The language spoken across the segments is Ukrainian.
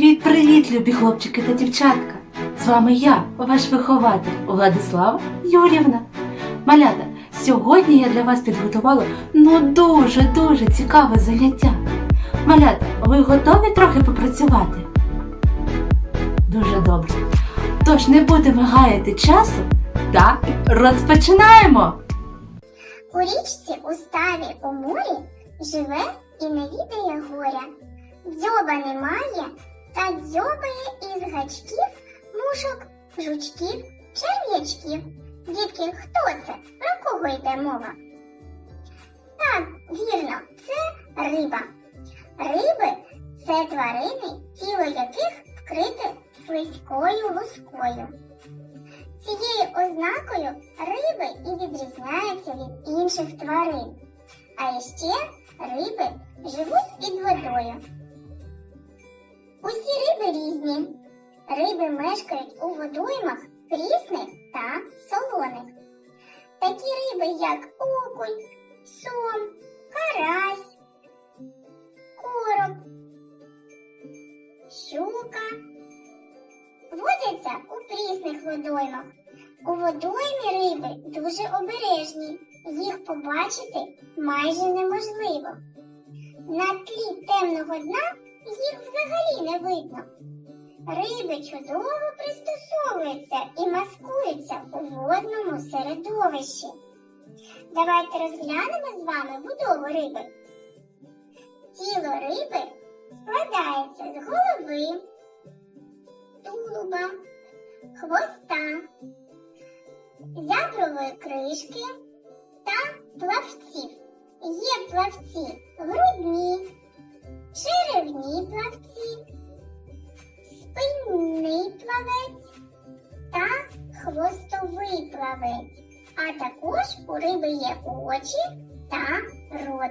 Привіт-привіт, любі хлопчики та дівчатка! З вами я, ваш вихователь Владислава Юрівна. Малята, сьогодні я для вас підготувала ну дуже-дуже цікаве заняття. Малята, ви готові трохи попрацювати? Дуже добре. Тож не будемо гаяти часу та розпочинаємо! У річці у ставі у морі живе і не відає горя. Дзьоба немає, та дзьобає із гачків мушок, жучків, черв'ячків. Дітки, хто це? Про кого йде мова? Так, вірно, це риба. Риби це тварини, тіло яких вкрите слизькою лускою. Цією ознакою риби і відрізняються від інших тварин. А ще риби живуть під водою. Усі риби різні. Риби мешкають у водоймах прісних та солоних. Такі риби, як окунь, сом, карась, короб, щука, водяться у прісних водоймах. У водоймі риби дуже обережні, їх побачити майже неможливо. На тлі темного дна їх взагалі не видно. Риби чудово пристосовуються і маскуються у водному середовищі. Давайте розглянемо з вами будову риби. Тіло риби складається з голови, тулуба, хвоста, зябрової кришки та плавців. Є плавці грудні, черевні плавці, спинний плавець та хвостовий плавець. А також у риби є очі та рот.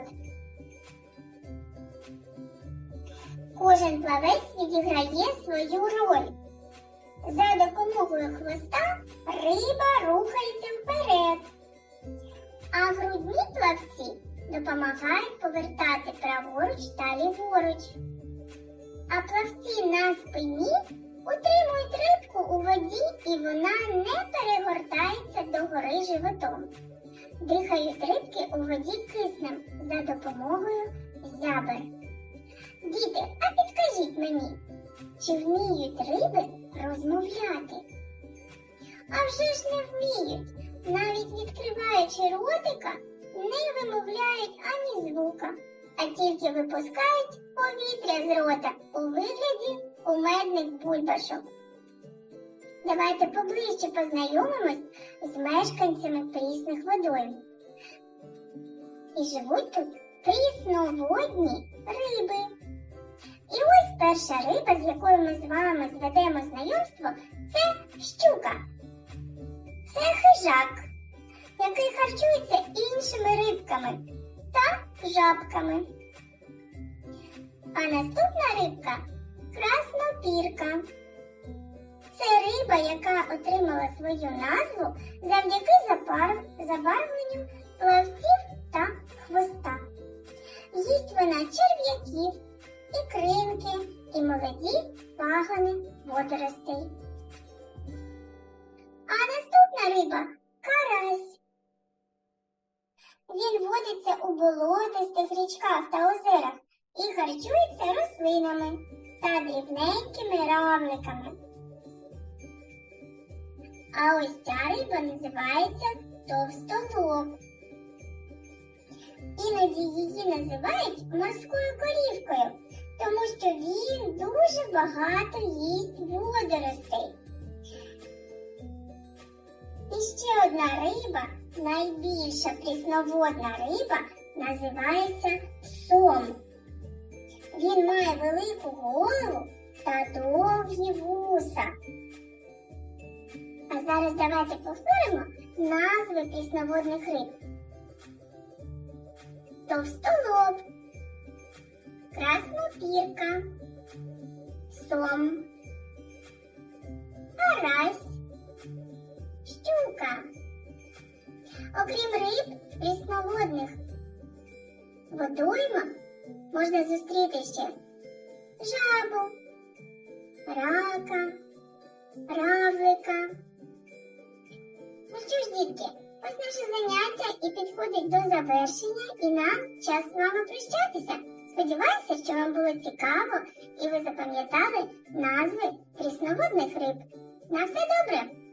Кожен плавець відіграє свою роль. За допомогою хвоста риба рухається вперед, а грудні плавці допомагають повертати праворуч та ліворуч. А плавці на спині утримують рибку у воді і вона не перегортається догори животом. Дихають рибки у воді киснем за допомогою зябер. Діти, а підкажіть мені, чи вміють риби розмовляти? А вже ж не вміють. Навіть відкриваючи ротика, не вимовляють ані звука, а тільки випускають повітря з рота у вигляді кумедних бульбашок. Давайте поближче познайомимось з мешканцями прісних водойм. І живуть тут прісноводні риби. І ось перша риба, з якою ми з вами зведемо знайомство, це щука. Це хижак, який харчується іншими рибками та жабками. А наступна рибка краснопірка. Це риба, яка отримала свою назву завдяки забарвленню плавців та хвоста. Їсть вона черв'яків, ікринки і молоді пагани водоростей. Болотистих річках та озерах і харчується рослинами та дрібненькими равликами. А ось ця риба називається товстолоб. Іноді її називають морською корівкою, тому що він дуже багато їсть водоростей. І ще одна риба, найбільша прісноводна риба, називається сом. Він має велику голову та довгі вуса. А зараз давайте повторимо назви прісноводних риб. Товстолоб, краснопірка, сом, карась, щука. Окрім риб в прісноводних водоймах можна зустріти ще жабу, рака, равлика. Ну що ж, дітки, ось наше заняття і підходить до завершення, і нам час з вами прощатися. Сподіваюся, що вам було цікаво і ви запам'ятали назви прісноводних риб. На все добре!